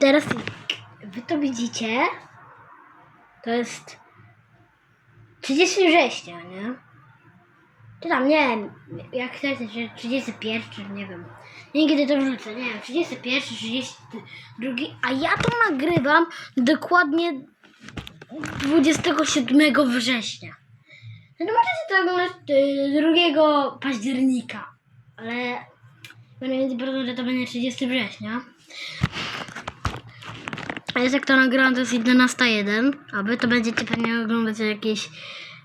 teraz wy to widzicie, to jest 30 września, nie? Czy tam, nie wiem, jak chcecie, czy 31, nie wiem. Kiedy to wrzucę, nie wiem, 31, 32, a ja to nagrywam dokładnie 27 września. No to możecie to oglądać y, 2 października, ale będę mieć pewno, że to będzie 30 września. A jest jak to nagrałam, to jest 11.01, a wy to będziecie pewnie oglądać o jakiejś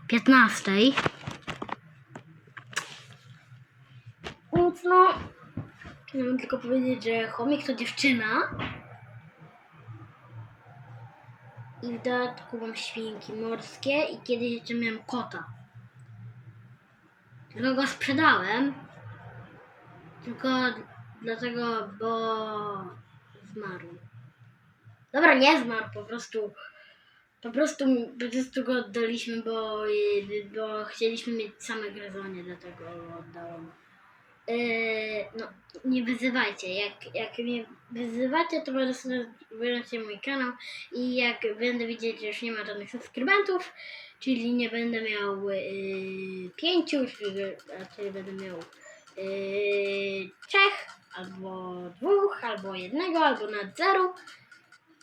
15. Więc no, chciałam tylko powiedzieć, że chomik to dziewczyna. I w dodatku mam świnki morskie i kiedyś jeszcze miałem kota. Tylko go sprzedałem. Tylko dlatego, bo zmarł. Dobra, nie zmarł, po prostu. Po prostu, po prostu go oddaliśmy, bo, bo chcieliśmy mieć same gryzonie, dlatego go oddałem. Yy, no, nie wyzywajcie. Jak, jak mnie wyzywacie, to wybrać mój kanał i jak będę widzieć, że już nie ma żadnych subskrybentów, czyli nie będę miał yy, pięciu, czyli będę miał yy, trzech, albo dwóch, albo jednego, albo nad zero,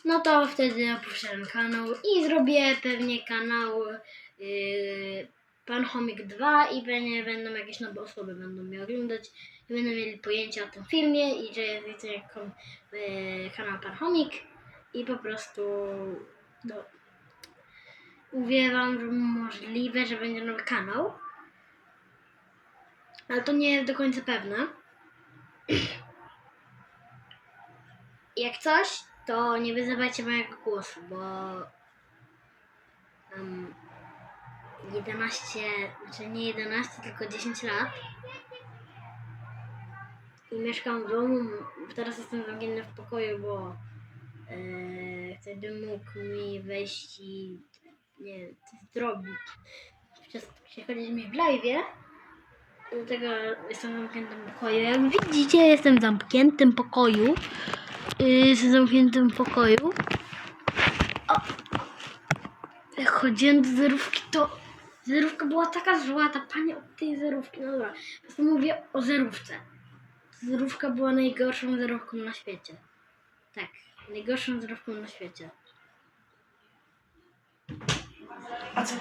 no to wtedy opuszczam kanał i zrobię pewnie kanał yy, Pan Chomik 2 i będzie, będą jakieś nowe osoby będą mnie oglądać i będą mieli pojęcie o tym filmie i że jest widzę jako yy, kanał Pan Chomik i po prostu no, mówię wam, że możliwe, że będzie nowy kanał ale to nie jest do końca pewne. Jak coś, to nie wyzywajcie mojego głosu, bo um, 11, znaczy nie 11, tylko 10 lat i mieszkam w domu, teraz jestem zamknięty w pokoju, bo e, ktoś by mógł mi wejść i nie wiem, coś zrobić. Przychodzić mi w live'ie, dlatego jestem w zamkniętym pokoju. Jak widzicie, jestem w zamkniętym pokoju. Jestem w zamkniętym pokoju. O. Jak chodziłem do zerówki, to zerówka była taka zła, ta pani od tej zerówki. No dobra, po mówię o zerówce. Zerówka była najgorszą zerówką na świecie. Tak, najgorszą zerówką na świecie. A co?